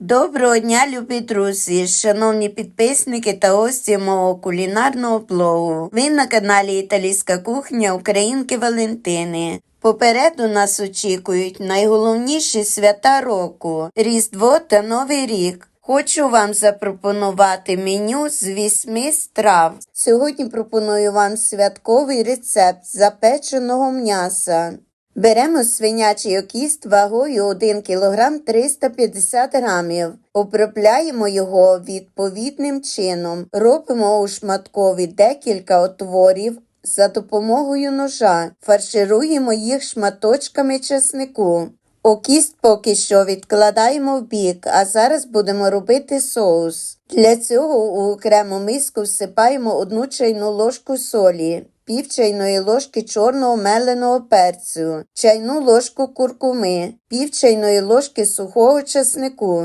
Доброго дня, любі друзі, шановні підписники та гості мого кулінарного блогу. Ви на каналі Італійська кухня Українки Валентини. Попереду нас очікують найголовніші свята року Різдво та Новий рік. Хочу вам запропонувати меню з вісьми страв. Сьогодні пропоную вам святковий рецепт запеченого м'яса. Беремо свинячий окіст вагою 1 кг 350 г. Обробляємо його відповідним чином. Робимо у шматкові декілька отворів за допомогою ножа. Фаршируємо їх шматочками чеснику. Окіст поки що відкладаємо в бік, а зараз будемо робити соус. Для цього у окрему миску всипаємо одну чайну ложку солі, пів чайної ложки чорного меленого перцю, чайну ложку куркуми, пів чайної ложки сухого чеснику,